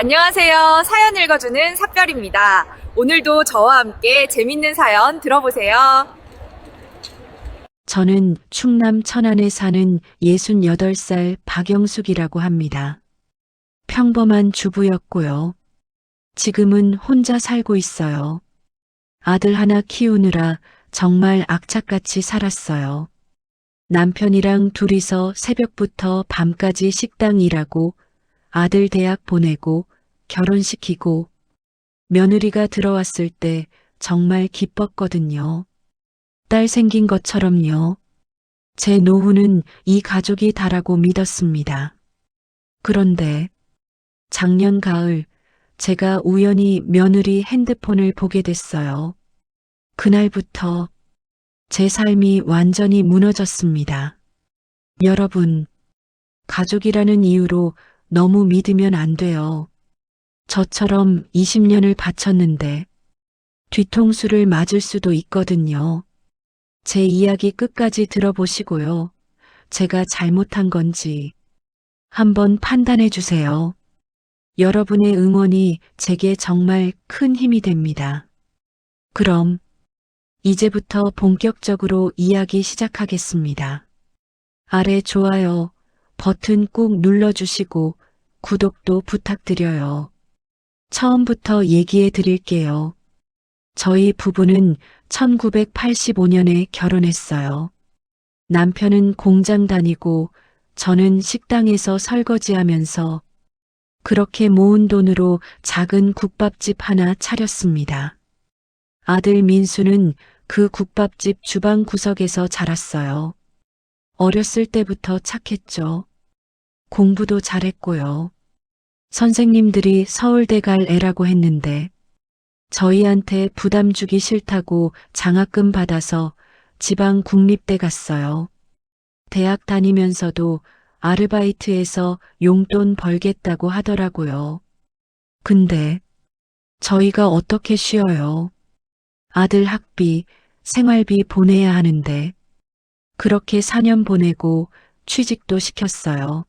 안녕하세요. 사연 읽어주는 삽별입니다. 오늘도 저와 함께 재밌는 사연 들어보세요. 저는 충남 천안에 사는 68살 박영숙이라고 합니다. 평범한 주부였고요. 지금은 혼자 살고 있어요. 아들 하나 키우느라 정말 악착같이 살았어요. 남편이랑 둘이서 새벽부터 밤까지 식당 일하고 아들 대학 보내고 결혼시키고 며느리가 들어왔을 때 정말 기뻤거든요. 딸 생긴 것처럼요. 제 노후는 이 가족이 다라고 믿었습니다. 그런데 작년 가을 제가 우연히 며느리 핸드폰을 보게 됐어요. 그날부터 제 삶이 완전히 무너졌습니다. 여러분, 가족이라는 이유로 너무 믿으면 안 돼요. 저처럼 20년을 바쳤는데 뒤통수를 맞을 수도 있거든요. 제 이야기 끝까지 들어보시고요. 제가 잘못한 건지 한번 판단해 주세요. 여러분의 응원이 제게 정말 큰 힘이 됩니다. 그럼 이제부터 본격적으로 이야기 시작하겠습니다. 아래 좋아요 버튼 꾹 눌러주시고 구독도 부탁드려요. 처음부터 얘기해 드릴게요. 저희 부부는 1985년에 결혼했어요. 남편은 공장 다니고 저는 식당에서 설거지하면서 그렇게 모은 돈으로 작은 국밥집 하나 차렸습니다. 아들 민수는 그 국밥집 주방 구석에서 자랐어요. 어렸을 때부터 착했죠. 공부도 잘했고요. 선생님들이 서울대 갈 애라고 했는데 저희한테 부담 주기 싫다고 장학금 받아서 지방 국립대 갔어요. 대학 다니면서도 아르바이트해서 용돈 벌겠다고 하더라고요. 근데 저희가 어떻게 쉬어요? 아들 학비, 생활비 보내야 하는데 그렇게 4년 보내고 취직도 시켰어요.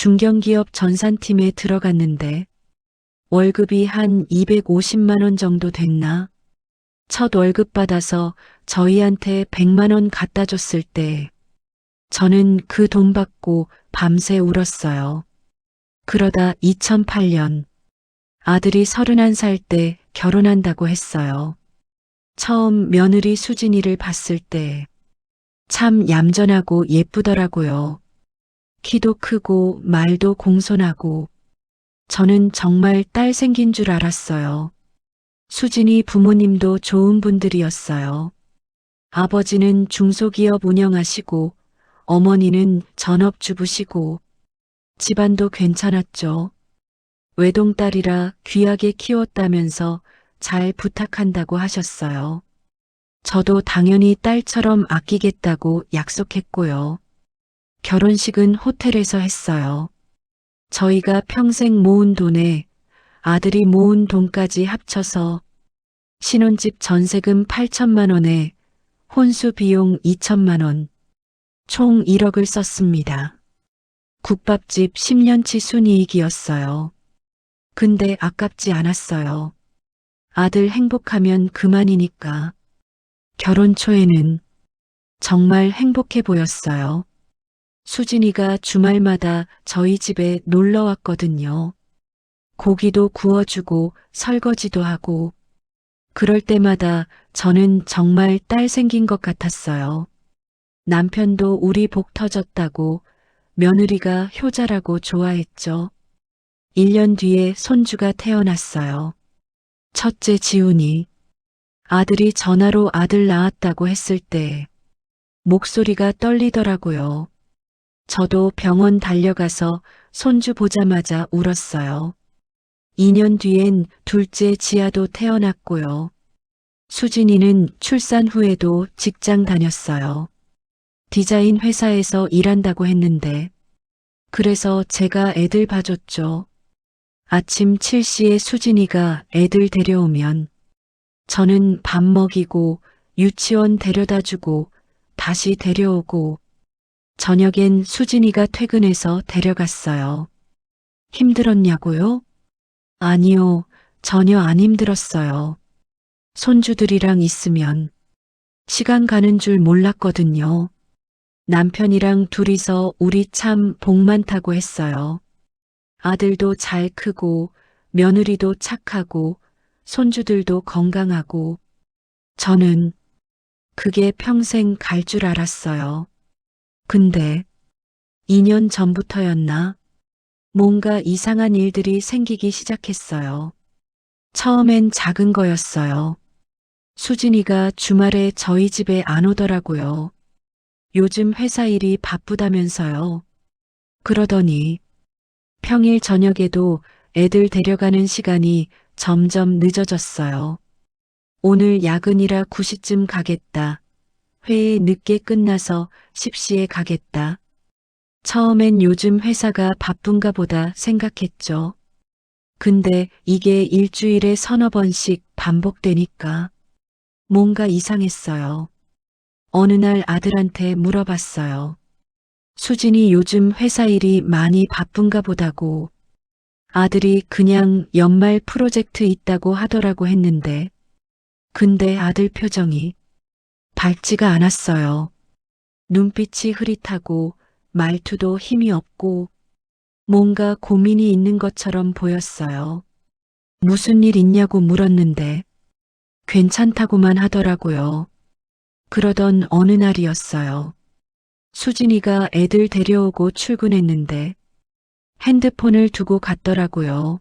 중견기업 전산팀에 들어갔는데 월급이 한 250만 원 정도 됐나? 첫 월급 받아서 저희한테 100만 원 갖다 줬을 때 저는 그 돈 받고 밤새 울었어요. 그러다 2008년 아들이 31살 때 결혼한다고 했어요. 처음 며느리 수진이를 봤을 때 참 얌전하고 예쁘더라고요. 키도 크고 말도 공손하고 저는 정말 딸 생긴 줄 알았어요. 수진이 부모님도 좋은 분들이었어요. 아버지는 중소기업 운영하시고 어머니는 전업주부시고 집안도 괜찮았죠. 외동딸이라 귀하게 키웠다면서 잘 부탁한다고 하셨어요. 저도 당연히 딸처럼 아끼겠다고 약속했고요. 결혼식은 호텔에서 했어요. 저희가 평생 모은 돈에 아들이 모은 돈까지 합쳐서 신혼집 전세금 8천만 원에 혼수 비용 2천만 원, 총 1억을 썼습니다. 국밥집 10년치 순이익이었어요. 근데 아깝지 않았어요. 아들 행복하면 그만이니까. 결혼 초에는 정말 행복해 보였어요. 수진이가 주말마다 저희 집에 놀러 왔거든요. 고기도 구워주고 설거지도 하고 그럴 때마다 저는 정말 딸 생긴 것 같았어요. 남편도 우리 복 터졌다고 며느리가 효자라고 좋아했죠. 1년 뒤에 손주가 태어났어요. 첫째 지훈이 아들이 전화로 아들 낳았다고 했을 때 목소리가 떨리더라고요. 저도 병원 달려가서 손주 보자마자 울었어요. 2년 뒤엔 둘째 지아도 태어났고요. 수진이는 출산 후에도 직장 다녔어요. 디자인 회사에서 일한다고 했는데, 그래서 제가 애들 봐줬죠. 아침 7시에 수진이가 애들 데려오면, 저는 밥 먹이고, 유치원 데려다 주고, 다시 데려오고, 저녁엔 수진이가 퇴근해서 데려갔어요. 힘들었냐고요? 아니요, 전혀 안 힘들었어요. 손주들이랑 있으면 시간 가는 줄 몰랐거든요. 남편이랑 둘이서 우리 참 복 많다고 했어요. 아들도 잘 크고 며느리도 착하고 손주들도 건강하고 저는 그게 평생 갈 줄 알았어요. 근데 2년 전부터였나 뭔가 이상한 일들이 생기기 시작했어요. 처음엔 작은 거였어요. 수진이가 주말에 저희 집에 안 오더라고요. 요즘 회사 일이 바쁘다면서요. 그러더니 평일 저녁에도 애들 데려가는 시간이 점점 늦어졌어요. 오늘 야근이라 9시쯤 가겠다. 회의 늦게 끝나서 10시에 가겠다. 처음엔 요즘 회사가 바쁜가 보다 생각했죠. 근데 이게 일주일에 서너 번씩 반복되니까 뭔가 이상했어요. 어느 날 아들한테 물어봤어요. 수진이 요즘 회사 일이 많이 바쁜가 보다고 아들이 그냥 연말 프로젝트 있다고 하더라고 했는데 근데 아들 표정이 밝지가 않았어요. 눈빛이 흐릿하고 말투도 힘이 없고 뭔가 고민이 있는 것처럼 보였어요. 무슨 일 있냐고 물었는데 괜찮다고만 하더라고요. 그러던 어느 날이었어요. 수진이가 애들 데려오고 출근했는데 핸드폰을 두고 갔더라고요.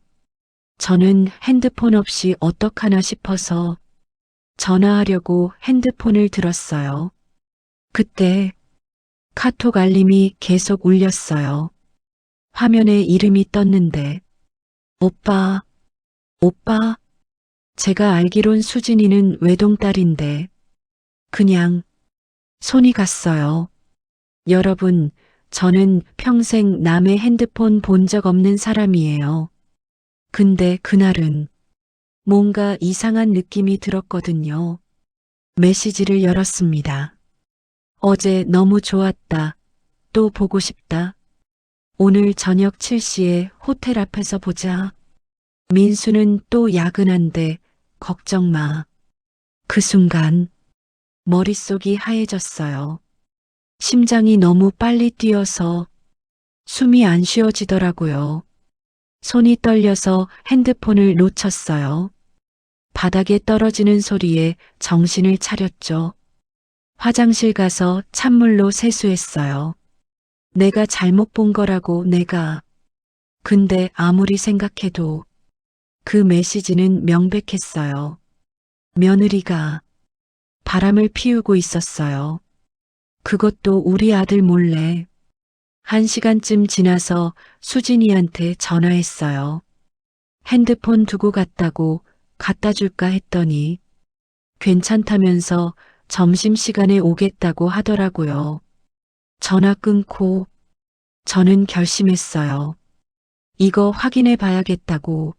저는 핸드폰 없이 어떡하나 싶어서 전화하려고 핸드폰을 들었어요. 그때 카톡 알림이 계속 울렸어요. 화면에 이름이 떴는데, 오빠, 오빠, 제가 알기론 수진이는 외동딸인데, 그냥 손이 갔어요. 여러분, 저는 평생 남의 핸드폰 본 적 없는 사람이에요. 근데 그날은 뭔가 이상한 느낌이 들었거든요. 메시지를 열었습니다. 어제 너무 좋았다. 또 보고 싶다. 오늘 저녁 7시에 호텔 앞에서 보자. 민수는 또 야근한데 걱정 마. 그 순간 머릿속이 하얘졌어요. 심장이 너무 빨리 뛰어서 숨이 안 쉬어지더라고요. 손이 떨려서 핸드폰을 놓쳤어요. 바닥에 떨어지는 소리에 정신을 차렸죠. 화장실 가서 찬물로 세수했어요. 내가 잘못 본 거라고 내가. 근데 아무리 생각해도 그 메시지는 명백했어요. 며느리가 바람을 피우고 있었어요. 그것도 우리 아들 몰래. 한 시간쯤 지나서 수진이한테 전화했어요. 핸드폰 두고 갔다고 갖다 줄까 했더니 괜찮다면서 점심시간에 오겠다고 하더라고요. 전화 끊고 저는 결심했어요. 이거 확인해 봐야겠다고.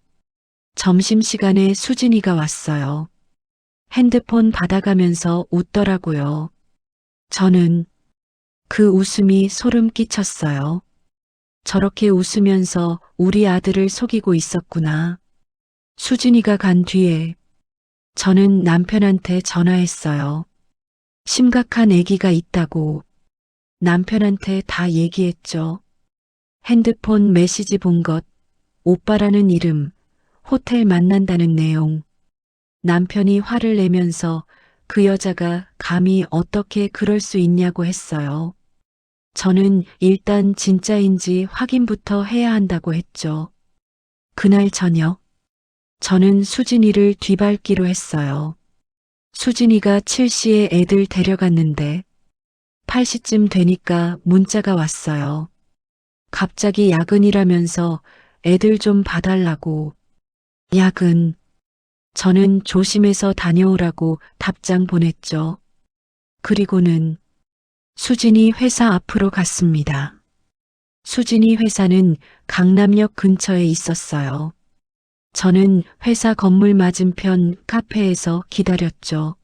점심시간에 수진이가 왔어요. 핸드폰 받아가면서 웃더라고요. 저는 그 웃음이 소름 끼쳤어요. 저렇게 웃으면서 우리 아들을 속이고 있었구나. 수진이가 간 뒤에 저는 남편한테 전화했어요. 심각한 아기가 있다고 남편한테 다 얘기했죠. 핸드폰 메시지 본 것, 오빠라는 이름, 호텔 만난다는 내용. 남편이 화를 내면서 그 여자가 감히 어떻게 그럴 수 있냐고 했어요. 저는 일단 진짜인지 확인부터 해야 한다고 했죠. 그날 저녁, 저는 수진이를 뒤밟기로 했어요. 수진이가 7시에 애들 데려갔는데 8시쯤 되니까 문자가 왔어요. 갑자기 야근이라면서 애들 좀 봐달라고. 야근. 저는 조심해서 다녀오라고 답장 보냈죠. 그리고는 수진이 회사 앞으로 갔습니다. 수진이 회사는 강남역 근처에 있었어요. 저는 회사 건물 맞은편 카페에서 기다렸죠.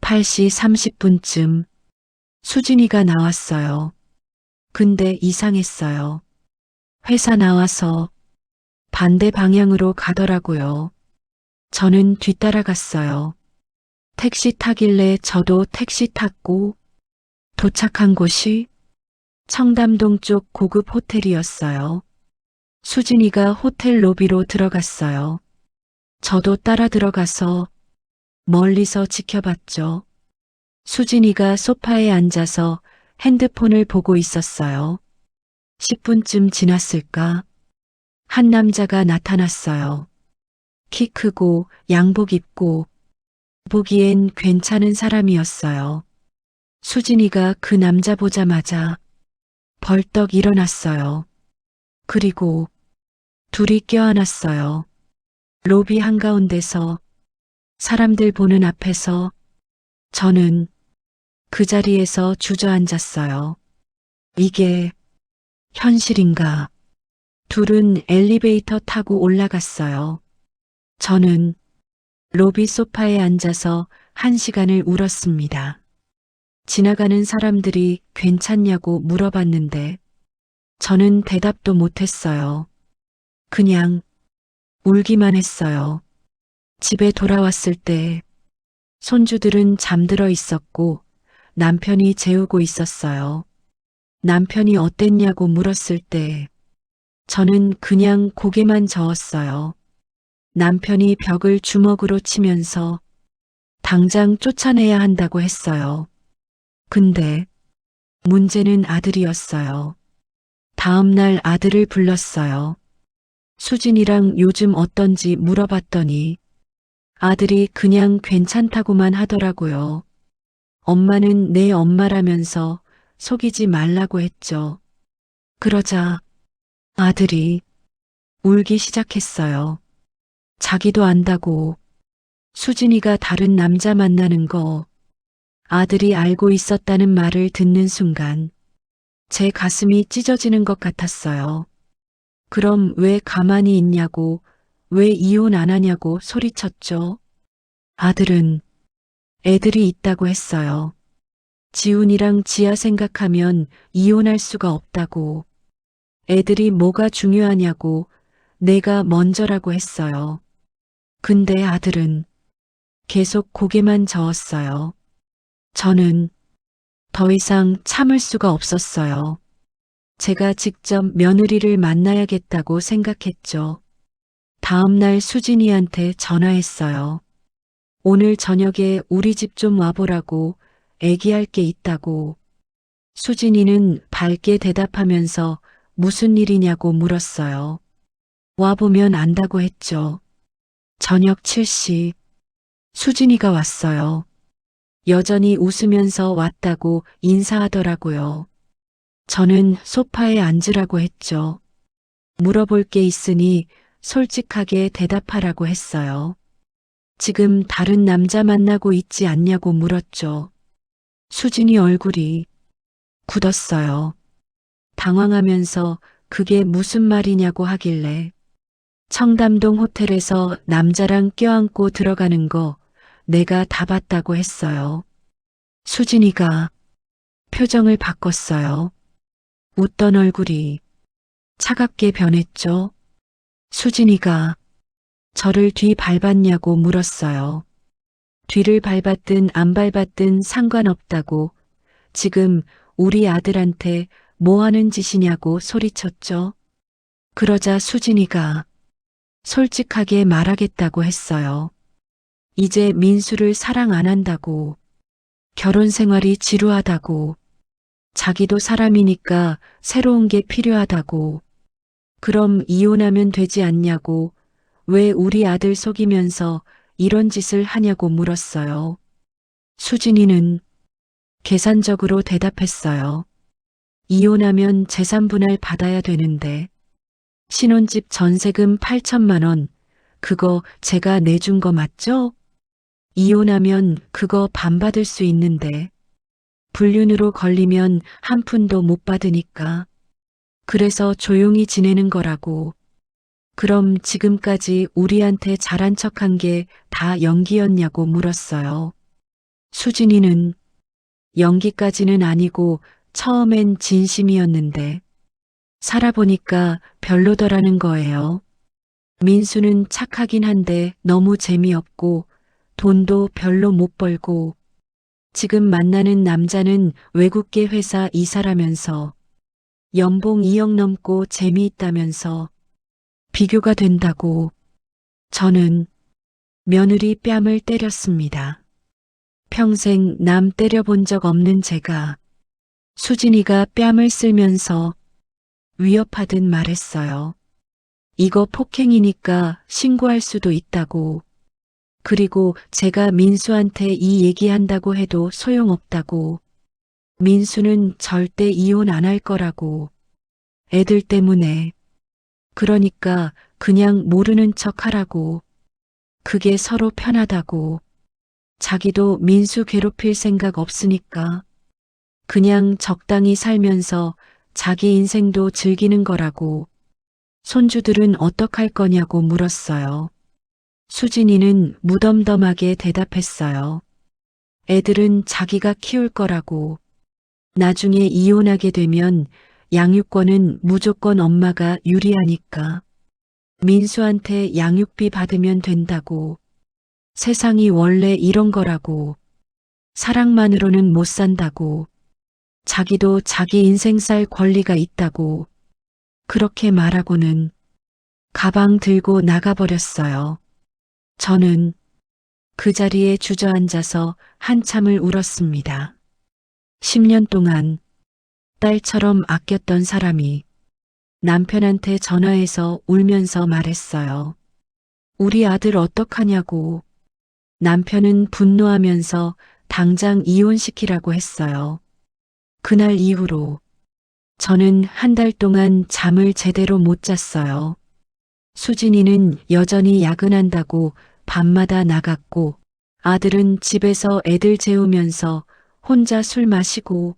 8시 30분쯤 수진이가 나왔어요. 근데 이상했어요. 회사 나와서 반대 방향으로 가더라고요. 저는 뒤따라갔어요. 택시 타길래 저도 택시 탔고 도착한 곳이 청담동 쪽 고급 호텔이었어요. 수진이가 호텔 로비로 들어갔어요. 저도 따라 들어가서 멀리서 지켜봤죠. 수진이가 소파에 앉아서 핸드폰을 보고 있었어요. 10분쯤 지났을까? 한 남자가 나타났어요. 키 크고 양복 입고 보기엔 괜찮은 사람이었어요. 수진이가 그 남자 보자마자 벌떡 일어났어요. 그리고 둘이 껴안았어요. 로비 한가운데서 사람들 보는 앞에서 저는 그 자리에서 주저앉았어요. 이게 현실인가? 둘은 엘리베이터 타고 올라갔어요. 저는 로비 소파에 앉아서 한 시간을 울었습니다. 지나가는 사람들이 괜찮냐고 물어봤는데 저는 대답도 못했어요. 그냥 울기만 했어요. 집에 돌아왔을 때 손주들은 잠들어 있었고 남편이 재우고 있었어요. 남편이 어땠냐고 물었을 때 저는 그냥 고개만 저었어요. 남편이 벽을 주먹으로 치면서 당장 쫓아내야 한다고 했어요. 근데 문제는 아들이었어요. 다음 날 아들을 불렀어요. 수진이랑 요즘 어떤지 물어봤더니 아들이 그냥 괜찮다고만 하더라고요. 엄마는 내 엄마라면서 속이지 말라고 했죠. 그러자 아들이 울기 시작했어요. 자기도 안다고 수진이가 다른 남자 만나는 거 아들이 알고 있었다는 말을 듣는 순간 제 가슴이 찢어지는 것 같았어요. 그럼 왜 가만히 있냐고, 왜 이혼 안 하냐고 소리쳤죠. 아들은 애들이 있다고 했어요. 지훈이랑 지아 생각하면 이혼할 수가 없다고. 애들이 뭐가 중요하냐고 내가 먼저라고 했어요. 근데 아들은 계속 고개만 저었어요. 저는 더 이상 참을 수가 없었어요. 제가 직접 며느리를 만나야겠다고 생각했죠. 다음 날 수진이한테 전화했어요. 오늘 저녁에 우리 집 좀 와보라고 애기할 게 있다고. 수진이는 밝게 대답하면서 무슨 일이냐고 물었어요. 와보면 안다고 했죠. 저녁 7시 수진이가 왔어요. 여전히 웃으면서 왔다고 인사하더라고요. 저는 소파에 앉으라고 했죠. 물어볼 게 있으니 솔직하게 대답하라고 했어요. 지금 다른 남자 만나고 있지 않냐고 물었죠. 수진이 얼굴이 굳었어요. 당황하면서 그게 무슨 말이냐고 하길래 청담동 호텔에서 남자랑 껴안고 들어가는 거 내가 다 봤다고 했어요. 수진이가 표정을 바꿨어요. 웃던 얼굴이 차갑게 변했죠. 수진이가 저를 뒤 밟았냐고 물었어요. 뒤를 밟았든 안 밟았든 상관없다고 지금 우리 아들한테 뭐 하는 짓이냐고 소리쳤죠. 그러자 수진이가 솔직하게 말하겠다고 했어요. 이제 민수를 사랑 안 한다고, 결혼 생활이 지루하다고, 자기도 사람이니까 새로운 게 필요하다고, 그럼 이혼하면 되지 않냐고, 왜 우리 아들 속이면서 이런 짓을 하냐고 물었어요. 수진이는 계산적으로 대답했어요. 이혼하면 재산 분할 받아야 되는데, 신혼집 전세금 8천만 원, 그거 제가 내준 거 맞죠? 이혼하면 그거 반 받을 수 있는데, 불륜으로 걸리면 한 푼도 못 받으니까. 그래서 조용히 지내는 거라고. 그럼 지금까지 우리한테 잘한 척한 게 다 연기였냐고 물었어요. 수진이는 연기까지는 아니고 처음엔 진심이었는데 살아보니까 별로더라는 거예요. 민수는 착하긴 한데 너무 재미없고 돈도 별로 못 벌고 지금 만나는 남자는 외국계 회사 이사라면서 연봉 2억 넘고 재미있다면서 비교가 된다고 저는 며느리 뺨을 때렸습니다. 평생 남 때려본 적 없는 제가 수진이가 뺨을 쓸면서 위협하듯 말했어요. 이거 폭행이니까 신고할 수도 있다고. 그리고 제가 민수한테 이 얘기한다고 해도 소용없다고. 민수는 절대 이혼 안 할 거라고. 애들 때문에. 그러니까 그냥 모르는 척 하라고. 그게 서로 편하다고. 자기도 민수 괴롭힐 생각 없으니까. 그냥 적당히 살면서 자기 인생도 즐기는 거라고. 손주들은 어떡할 거냐고 물었어요. 수진이는 무덤덤하게 대답했어요. 애들은 자기가 키울 거라고. 나중에 이혼하게 되면 양육권은 무조건 엄마가 유리하니까. 민수한테 양육비 받으면 된다고. 세상이 원래 이런 거라고. 사랑만으로는 못 산다고. 자기도 자기 인생 살 권리가 있다고. 그렇게 말하고는 가방 들고 나가버렸어요. 저는 그 자리에 주저앉아서 한참을 울었습니다. 10년 동안 딸처럼 아꼈던 사람이 남편한테 전화해서 울면서 말했어요. 우리 아들 어떡하냐고. 남편은 분노하면서 당장 이혼시키라고 했어요. 그날 이후로 저는 한 달 동안 잠을 제대로 못 잤어요. 수진이는 여전히 야근한다고 밤마다 나갔고 아들은 집에서 애들 재우면서 혼자 술 마시고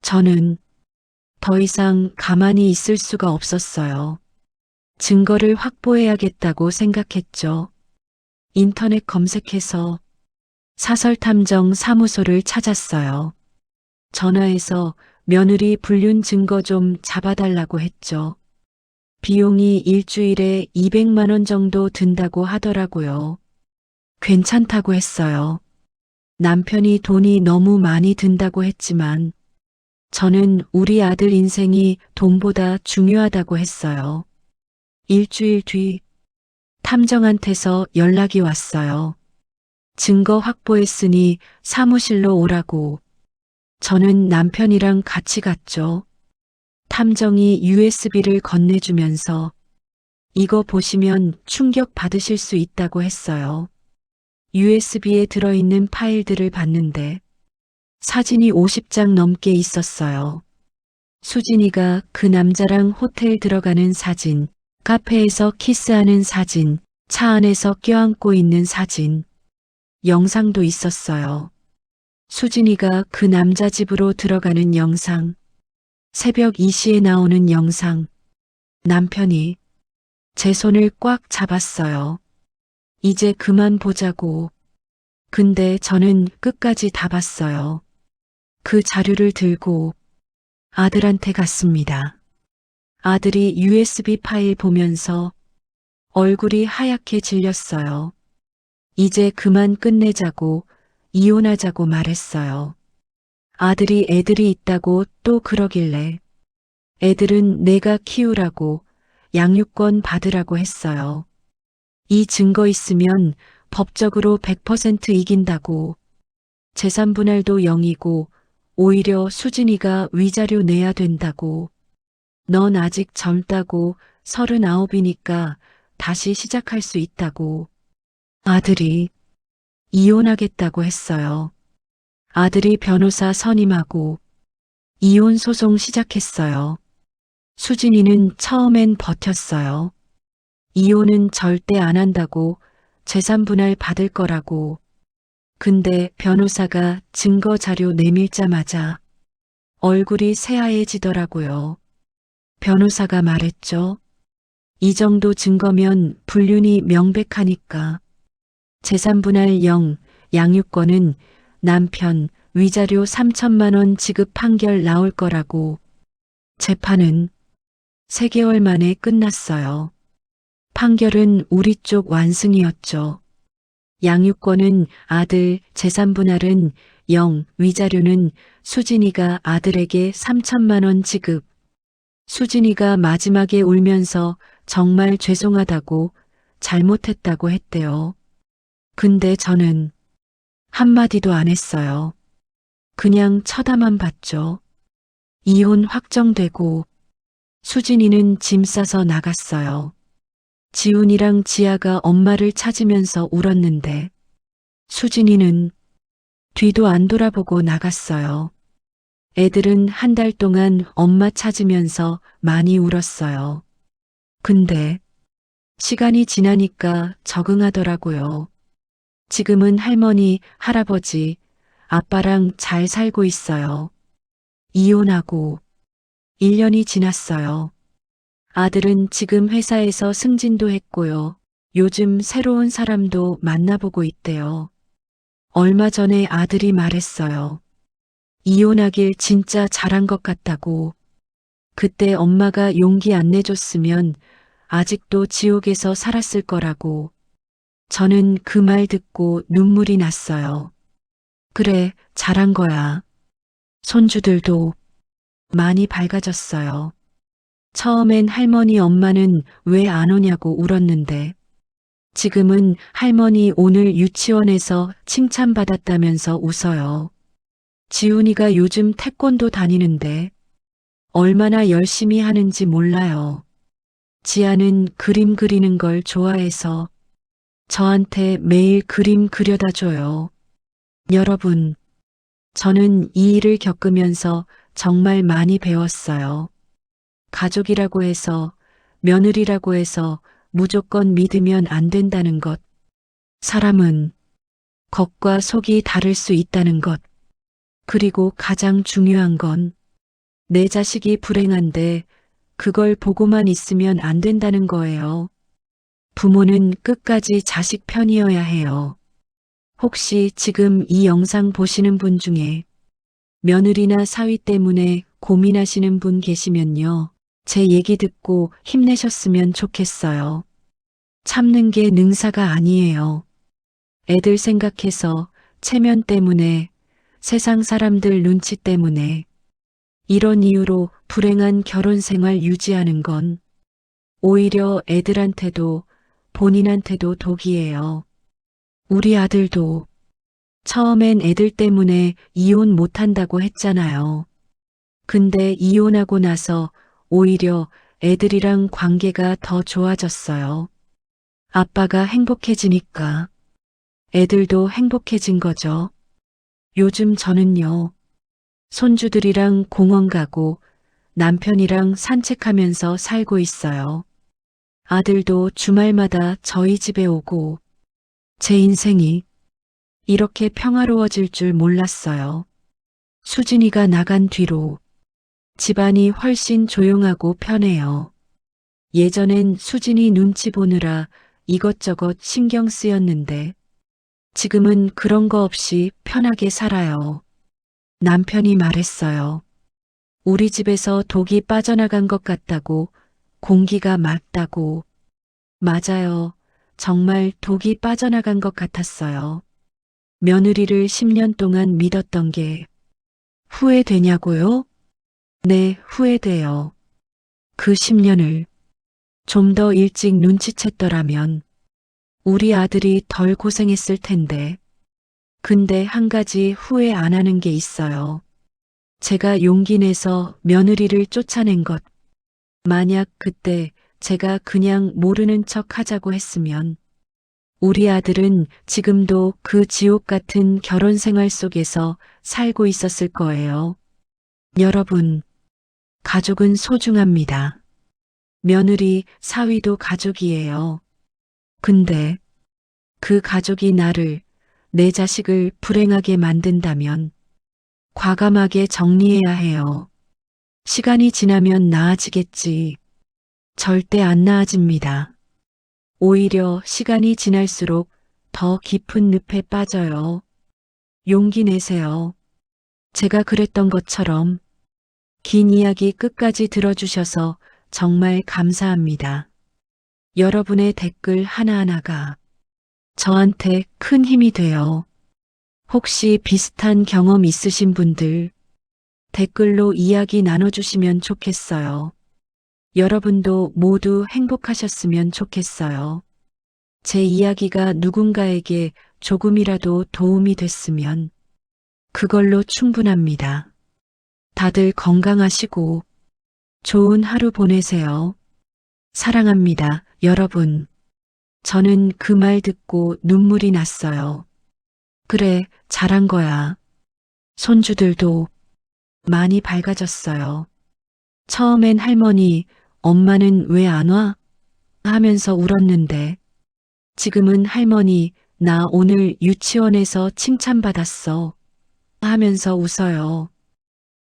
저는 더 이상 가만히 있을 수가 없었어요. 증거를 확보해야겠다고 생각했죠. 인터넷 검색해서 사설탐정 사무소를 찾았어요. 전화해서 며느리 불륜 증거 좀 잡아달라고 했죠. 비용이 일주일에 200만 원 정도 든다고 하더라고요. 괜찮다고 했어요. 남편이 돈이 너무 많이 든다고 했지만 저는 우리 아들 인생이 돈보다 중요하다고 했어요. 일주일 뒤 탐정한테서 연락이 왔어요. 증거 확보했으니 사무실로 오라고. 저는 남편이랑 같이 갔죠. 탐정이 USB를 건네주면서 이거 보시면 충격 받으실 수 있다고 했어요. USB에 들어있는 파일들을 봤는데 사진이 50장 넘게 있었어요. 수진이가 그 남자랑 호텔 들어가는 사진, 카페에서 키스하는 사진, 차 안에서 껴안고 있는 사진, 영상도 있었어요. 수진이가 그 남자 집으로 들어가는 영상, 새벽 2시에 나오는 영상, 남편이 제 손을 꽉 잡았어요. 이제 그만 보자고. 근데 저는 끝까지 다 봤어요. 그 자료를 들고 아들한테 갔습니다. 아들이 USB 파일 보면서 얼굴이 하얗게 질렸어요. 이제 그만 끝내자고 이혼하자고 말했어요. 아들이 애들이 있다고 또 그러길래 애들은 내가 키우라고 양육권 받으라고 했어요. 이 증거 있으면 법적으로 100% 이긴다고 재산 분할도 0이고 오히려 수진이가 위자료 내야 된다고 넌 아직 젊다고 서른아홉이니까 다시 시작할 수 있다고 아들이 이혼하겠다고 했어요. 아들이 변호사 선임하고 이혼 소송 시작했어요. 수진이는 처음엔 버텼어요. 이혼은 절대 안 한다고 재산 분할 받을 거라고. 근데 변호사가 증거 자료 내밀자마자 얼굴이 새하얘지더라고요. 변호사가 말했죠. 이 정도 증거면 불륜이 명백하니까. 재산 분할 0, 양육권은 남편 위자료 3천만 원 지급 판결 나올 거라고. 재판은 3개월 만에 끝났어요. 판결은 우리 쪽 완승이었죠. 양육권은 아들, 재산 분할은 0, 위자료는 수진이가 아들에게 3천만 원 지급. 수진이가 마지막에 울면서 정말 죄송하다고 잘못했다고 했대요. 근데 저는 한마디도 안 했어요. 그냥 쳐다만 봤죠. 이혼 확정되고 수진이는 짐 싸서 나갔어요. 지훈이랑 지아가 엄마를 찾으면서 울었는데 수진이는 뒤도 안 돌아보고 나갔어요. 애들은 한 달 동안 엄마 찾으면서 많이 울었어요. 근데 시간이 지나니까 적응하더라고요. 지금은 할머니, 할아버지, 아빠랑 잘 살고 있어요. 이혼하고 1년이 지났어요. 아들은 지금 회사에서 승진도 했고요. 요즘 새로운 사람도 만나보고 있대요. 얼마 전에 아들이 말했어요. 이혼하길 진짜 잘한 것 같다고. 그때 엄마가 용기 안 내줬으면 아직도 지옥에서 살았을 거라고. 저는 그 말 듣고 눈물이 났어요. 그래, 잘한 거야. 손주들도 많이 밝아졌어요. 처음엔 할머니 엄마는 왜 안 오냐고 울었는데, 지금은 할머니 오늘 유치원에서 칭찬받았다면서 웃어요. 지훈이가 요즘 태권도 다니는데, 얼마나 열심히 하는지 몰라요. 지아는 그림 그리는 걸 좋아해서 저한테 매일 그림 그려다 줘요. 여러분, 저는 이 일을 겪으면서 정말 많이 배웠어요. 가족이라고 해서, 며느리라고 해서 무조건 믿으면 안 된다는 것. 사람은 겉과 속이 다를 수 있다는 것. 그리고 가장 중요한 건 내 자식이 불행한데 그걸 보고만 있으면 안 된다는 거예요. 부모는 끝까지 자식 편이어야 해요. 혹시 지금 이 영상 보시는 분 중에 며느리나 사위 때문에 고민하시는 분 계시면요. 제 얘기 듣고 힘내셨으면 좋겠어요. 참는 게 능사가 아니에요. 애들 생각해서 체면 때문에 세상 사람들 눈치 때문에 이런 이유로 불행한 결혼 생활 유지하는 건 오히려 애들한테도 본인한테도 독이에요. 우리 아들도 처음엔 애들 때문에 이혼 못한다고 했잖아요. 근데 이혼하고 나서 오히려 애들이랑 관계가 더 좋아졌어요. 아빠가 행복해지니까 애들도 행복해진 거죠. 요즘 저는요, 손주들이랑 공원 가고 남편이랑 산책하면서 살고 있어요. 아들도 주말마다 저희 집에 오고 제 인생이 이렇게 평화로워질 줄 몰랐어요. 수진이가 나간 뒤로 집안이 훨씬 조용하고 편해요. 예전엔 수진이 눈치 보느라 이것저것 신경 쓰였는데 지금은 그런 거 없이 편하게 살아요. 남편이 말했어요. 우리 집에서 독이 빠져나간 것 같다고 공기가 맑다고. 맞아요. 정말 독이 빠져나간 것 같았어요. 며느리를 10년 동안 믿었던 게 후회되냐고요? 네, 후회돼요. 그 10년을 좀 더 일찍 눈치챘더라면 우리 아들이 덜 고생했을 텐데. 근데 한 가지 후회 안 하는 게 있어요. 제가 용기 내서 며느리를 쫓아낸 것. 만약 그때 제가 그냥 모르는 척 하자고 했으면 우리 아들은 지금도 그 지옥 같은 결혼 생활 속에서 살고 있었을 거예요. 여러분, 가족은 소중합니다. 며느리, 사위도 가족이에요. 근데 그 가족이 나를, 내 자식을 불행하게 만든다면 과감하게 정리해야 해요. 시간이 지나면 나아지겠지. 절대 안 나아집니다. 오히려 시간이 지날수록 더 깊은 늪에 빠져요. 용기 내세요. 제가 그랬던 것처럼 긴 이야기 끝까지 들어주셔서 정말 감사합니다. 여러분의 댓글 하나하나가 저한테 큰 힘이 돼요. 혹시 비슷한 경험 있으신 분들 댓글로 이야기 나눠주시면 좋겠어요. 여러분도 모두 행복하셨으면 좋겠어요. 제 이야기가 누군가에게 조금이라도 도움이 됐으면 그걸로 충분합니다. 다들 건강하시고 좋은 하루 보내세요. 사랑합니다, 여러분. 저는 그 말 듣고 눈물이 났어요. 그래, 잘한 거야. 손주들도 많이 밝아졌어요. 처음엔 할머니, 엄마는 왜 안 와? 하면서 울었는데, 지금은 할머니, 나 오늘 유치원에서 칭찬받았어. 하면서 웃어요.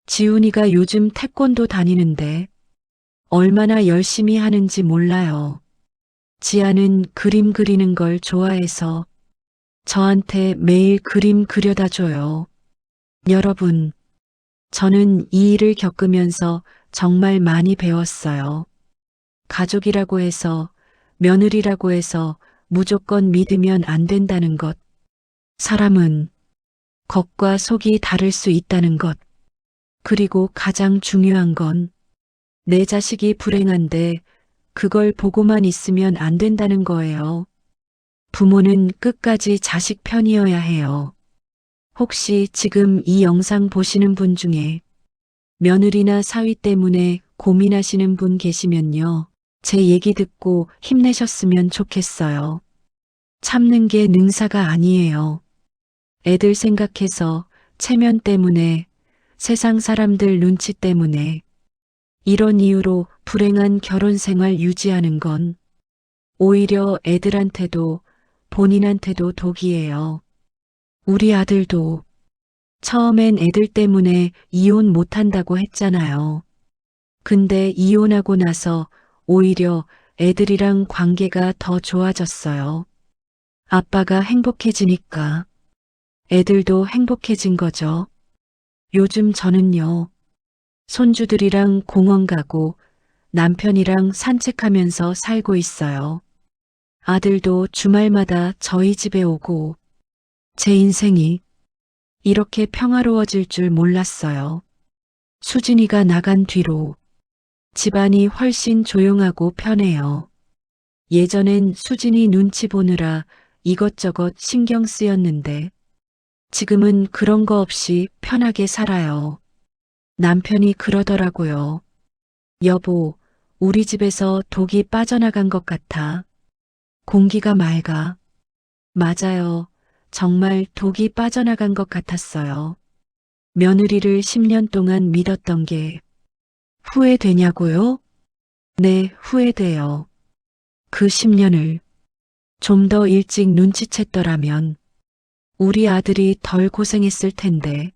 지훈이가 요즘 태권도 다니는데, 얼마나 열심히 하는지 몰라요. 지아는 그림 그리는 걸 좋아해서 저한테 매일 그림 그려다 줘요. 여러분, 저는 이 일을 겪으면서 정말 많이 배웠어요. 가족이라고 해서, 며느리라고 해서 무조건 믿으면 안 된다는 것. 사람은 겉과 속이 다를 수 있다는 것. 그리고 가장 중요한 건 내 자식이 불행한데 그걸 보고만 있으면 안 된다는 거예요. 부모는 끝까지 자식 편이어야 해요. 혹시 지금 이 영상 보시는 분 중에 며느리나 사위 때문에 고민하시는 분 계시면요. 제 얘기 듣고 힘내셨으면 좋겠어요. 참는 게 능사가 아니에요. 애들 생각해서 체면 때문에 세상 사람들 눈치 때문에 이런 이유로 불행한 결혼 생활 유지하는 건 오히려 애들한테도 본인한테도 독이에요. 우리 아들도 처음엔 애들 때문에 이혼 못한다고 했잖아요. 근데 이혼하고 나서 오히려 애들이랑 관계가 더 좋아졌어요. 아빠가 행복해지니까 애들도 행복해진 거죠. 요즘 저는요, 손주들이랑 공원 가고 남편이랑 산책하면서 살고 있어요. 아들도 주말마다 저희 집에 오고 제 인생이 이렇게 평화로워질 줄 몰랐어요. 수진이가 나간 뒤로 집안이 훨씬 조용하고 편해요. 예전엔 수진이 눈치 보느라 이것저것 신경 쓰였는데 지금은 그런 거 없이 편하게 살아요. 남편이 그러더라고요. 여보, 우리 집에서 독이 빠져나간 것 같아. 공기가 맑아. 맞아요. 정말 독이 빠져나간 것 같았어요. 며느리를 10년 동안 믿었던 게 후회되냐고요? 네, 후회돼요. 그 10년을 좀 더 일찍 눈치챘더라면 우리 아들이 덜 고생했을 텐데.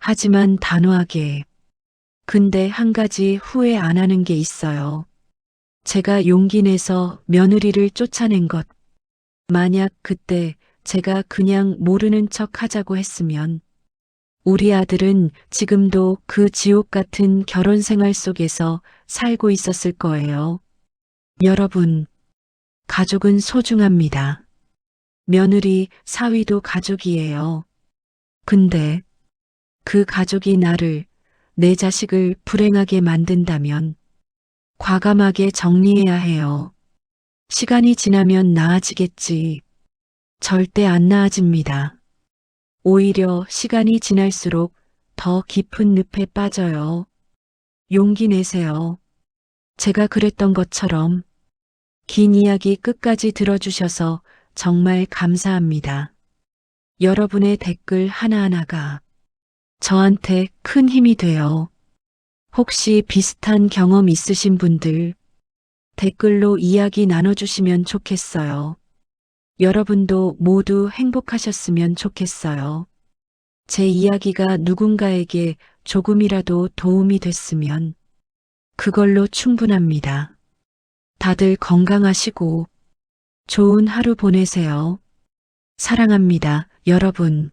하지만 단호하게. 근데 한 가지 후회 안 하는 게 있어요. 제가 용기 내서 며느리를 쫓아낸 것. 만약 그때 제가 그냥 모르는 척 하자고 했으면 우리 아들은 지금도 그 지옥 같은 결혼 생활 속에서 살고 있었을 거예요. 여러분, 가족은 소중합니다. 며느리, 사위도 가족이에요. 근데 그 가족이 나를, 내 자식을 불행하게 만든다면 과감하게 정리해야 해요. 시간이 지나면 나아지겠지. 절대 안 나아집니다. 오히려 시간이 지날수록 더 깊은 늪에 빠져요. 용기 내세요. 제가 그랬던 것처럼 긴 이야기 끝까지 들어주셔서 정말 감사합니다. 여러분의 댓글 하나하나가 저한테 큰 힘이 돼요. 혹시 비슷한 경험 있으신 분들 댓글로 이야기 나눠주시면 좋겠어요. 여러분도 모두 행복하셨으면 좋겠어요. 제 이야기가 누군가에게 조금이라도 도움이 됐으면 그걸로 충분합니다. 다들 건강하시고 좋은 하루 보내세요. 사랑합니다, 여러분.